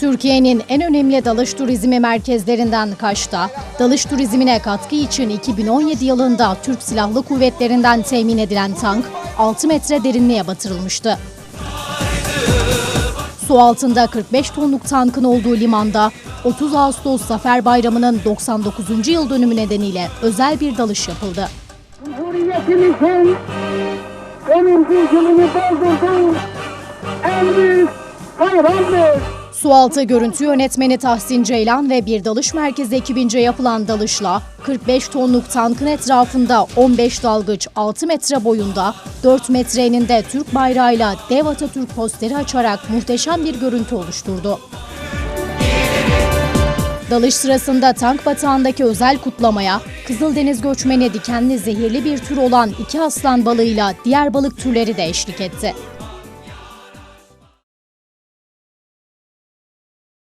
Türkiye'nin en önemli dalış turizmi merkezlerinden Kaş'ta, dalış turizmine katkı için 2017 yılında Türk Silahlı Kuvvetleri'nden temin edilen tank 6 metre derinliğe batırılmıştı. Su altında 45 tonluk tankın olduğu limanda 30 Ağustos Zafer Bayramı'nın 99. yıl dönümü nedeniyle özel bir dalış yapıldı. Cumhuriyetimizin ölümcül yılını doldurduğu en büyük bayramdır. Sualtı görüntü yönetmeni Tahsin Ceylan ve bir dalış merkezi ekibince yapılan dalışla 45 tonluk tankın etrafında 15 dalgıç 6 metre boyunda 4 metre eninde Türk bayrağıyla dev Atatürk posteri açarak muhteşem bir görüntü oluşturdu. Dalış sırasında tank batağındaki özel kutlamaya Kızıldeniz göçmeni dikenli zehirli bir tür olan iki aslan balığıyla diğer balık türleri de eşlik etti.